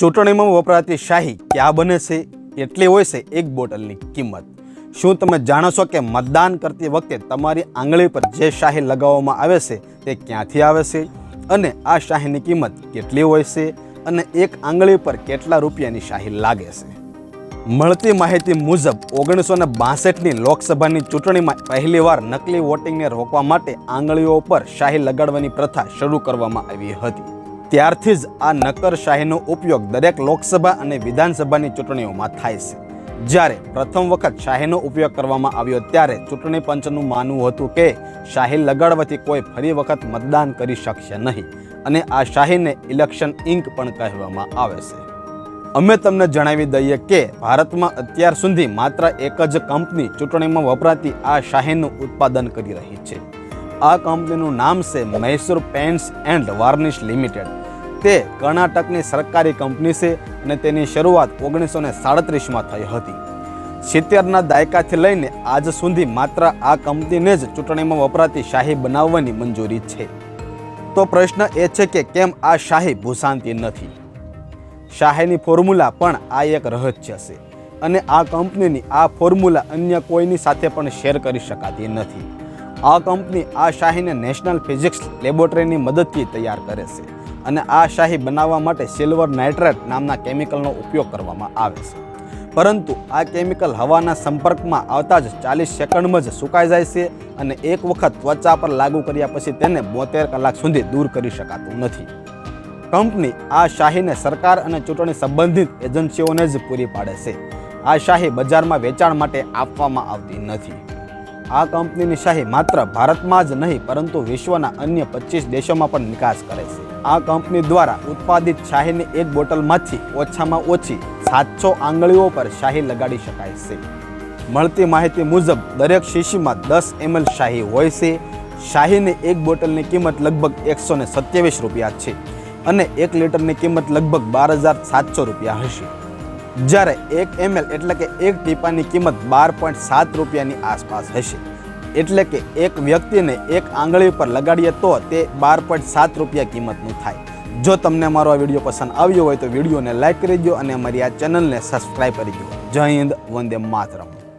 ચૂંટણીમાં વપરાતી શાહી ક્યાં બને છે? એટલી હોય છે એક બોટલની કિંમત. શું તમે જાણો છો કે મતદાન કરતી વખતે તમારી આંગળી પર જે શાહી લગાવવામાં આવે છે તે ક્યાંથી આવે છે? અને આ શાહીની કિંમત કેટલી હોય છે? અને એક આંગળી પર કેટલા રૂપિયાની શાહી લાગે છે? મળતી માહિતી મુજબ, ઓગણીસો ને બાસઠની લોકસભાની ચૂંટણીમાં પહેલીવાર નકલી વોટિંગને રોકવા માટે આંગળીઓ પર શાહી લગાડવાની પ્રથા શરૂ કરવામાં આવી હતી. ત્યારથી જ આ નકર શાહીનો ઉપયોગ દરેક લોકસભા અને વિધાનસભાની ચૂંટણીઓમાં થાય છે. જ્યારે પ્રથમ વખત શાહીનો ઉપયોગ કરવામાં આવ્યો ત્યારે ચૂંટણી પંચનું માનવું હતું કે શાહી લગાડવાથી કોઈ ફરી વખત મતદાન કરી શકશે નહીં અને આ શાહીને ઇલેક્શન ઇંક પણ કહેવામાં આવે છે. અમે તમને જણાવી દઈએ કે ભારતમાં અત્યાર સુધી માત્ર એક જ કંપની ચૂંટણીમાં વપરાતી આ શાહીનું ઉત્પાદન કરી રહી છે. આ કંપનીનું નામ છે Mysore paints and varnish limited. તે કર્ણાટકની સરકારી કંપની છે અને તેની શરૂઆત ઓગણીસો ને સાડત્રીસમાં થઈ હતી. સિત્તેરના દાયકાથી લઈને આજ સુધી માત્ર આ કંપનીને જ ચૂંટણીમાં વપરાતી શાહી બનાવવાની મંજૂરી છે. તો પ્રશ્ન એ છે કે કેમ આ શાહી ભૂસાંતી નથી? શાહીની ફોર્મ્યુલા પણ આ એક રહસ્ય છે અને આ કંપનીની આ ફોર્મ્યુલા અન્ય કોઈની સાથે પણ શેર કરી શકાતી નથી. આ કંપની આ શાહીને નેશનલ ફિઝિક્સ લેબોરેટરીની મદદથી તૈયાર કરે છે. અને આ શાહી બનાવવા માટે સિલ્વર નાઇટ્રેટ નામના કેમિકલનો ઉપયોગ કરવામાં આવે છે. પરંતુ આ કેમિકલ હવાના સંપર્કમાં આવતા જ ચાલીસ સેકન્ડમાં જ સુકાઈ જાય છે અને એક વખત ત્વચા પર લાગુ કર્યા પછી તેને બોતેર કલાક સુધી દૂર કરી શકાતું નથી. કંપની આ શાહીને સરકાર અને ચૂંટણી સંબંધિત એજન્સીઓને જ પૂરી પાડે છે. આ શાહી બજારમાં વેચાણ માટે આપવામાં આવતી નથી. આ કંપનીની શાહી માત્ર ભારતમાં જ નહીં, પરંતુ વિશ્વના અન્ય પચીસ દેશોમાં પણ નિકાસ કરે છે. આ કંપની દ્વારા ઉત્પાદિત શાહીની એક બોટલમાંથી ઓછામાં ઓછી સાતસો આંગળીઓ પર શાહી લગાડી શકાય છે. મળતી માહિતી મુજબ, દરેક શીશીમાં દસ એમએલ શાહી હોય છે. શાહીની એક બોટલની કિંમત લગભગ એકસો ને સત્યાવીસ રૂપિયા છે અને એક લીટરની કિંમત લગભગ બાર હજાર સાતસો રૂપિયા હશે. જ્યારે એક એમએલ એટલે કે એક ટીપાની કિંમત બાર પોઈન્ટ સાત રૂપિયાની આસપાસ હશે. એટલે કે એક વ્યક્તિને એક આંગળી પર લગાડીએ તો તે બાર પોઈન્ટ સાત રૂપિયા કિંમતનું થાય. જો તમને મારો આ વીડિયો પસંદ આવ્યો હોય તો વિડીયોને લાઇક કરી દો અને અમારી આ ચેનલને સબસ્ક્રાઈબ કરી દો જય હિન્દ, વંદે માતરમ.